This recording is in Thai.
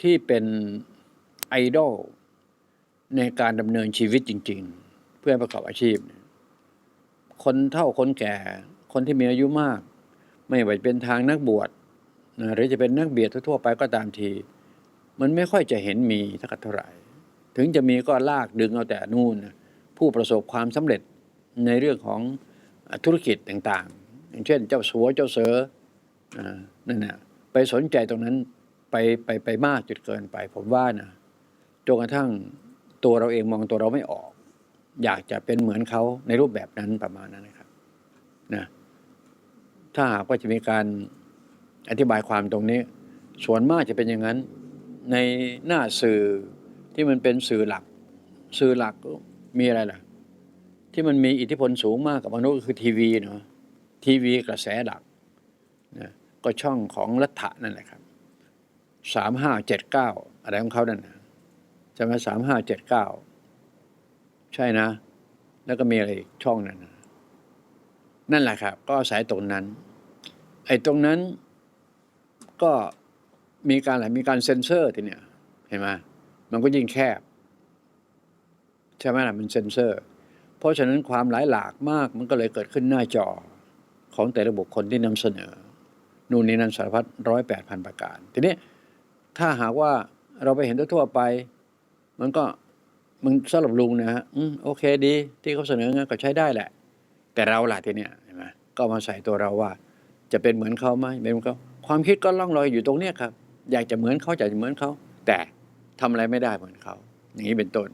ที่เป็นไอดอลในการดำเนินชีวิตจริง ๆ เพื่อประกอบอาชีพ คนเฒ่าคนแก่ คนที่มีอายุมาก ไม่ว่าจะเป็นทางนักบวชนะหรือจะเป็นนักเบียดทั่วไปก็ตามที มันไม่ค่อยจะเห็นมีสักเท่าไหร่ ถึงจะมีก็ลากดึงเอาแต่นู่น ผู้ประสบความสำเร็จในเรื่องของธุรกิจต่างๆ อย่างเช่น เจ้าสัวเจ้าเสืออนั่นนะไปสนใจตรงนั้น ไปไปไปมากจุดเกินไป ผมว่านะจนกระทั่งตัวเราเองมองตัวเราไม่ออก อยากจะเป็นเหมือนเขาในรูปแบบนั้นประมาณนั้นนะครับนะถ้าหากว่าจะมีการอธิบายความตรงนี้ ส่วนมากจะเป็นอย่างนั้น ในหน้าสื่อที่มันเป็นสื่อหลัก สื่อหลักมีอะไรล่ะ ที่มันมีอิทธิพลสูงมากกับมนุษย์ก็คือทีวีเนาะทีวีกระแสหลักนะก็ช่องของรัฐะนั่นแหละครับ สามห้าเจ็ดเก้าอะไรของเขานั่นนะใช่ไหมสามห้าเจ็ดเก้าใช่นะ แล้วก็มีอะไรอีกช่องนั้นนั่นแหละครับ ก็อาศัยตรงนั้น ไอ้ตรงนั้นก็มีการอะไรมีการเซ็นเซอร์ทีเนี้ยเห็นไหมมันก็ยิ่งแคบ ใช่ไหมล่ะมันเซ็นเซอร์ เพราะฉะนั้นความหลายหลากมากมันก็เลยเกิดขึ้นหน้าจอของแต่ละบุคคลที่นำเสนอ นู่นนี่นั่นสารพัดร้อยแปดพันประการ ทีนี้ ถ้าหากว่าเราไปเห็นทั่วๆไป มันก็มันสำหรับลุงนะฮะอืมโอเคดี ที่เขาเสนอเงั้นก็ใช้ได้แหละ แต่เราล่ะทีเนี้ยเห็นไหมก็มาใส่ตัวเราว่า จะเป็นเหมือนเขาไหมเป็นเหมือนเขาความคิดก็ล่องลอยอยู่ตรงเนี้ยครับ อยากจะเหมือนเขาอยากจะเหมือนเขาแต่ทำอะไรไม่ได้เหมือนเขาอย่างนี้เป็นต้น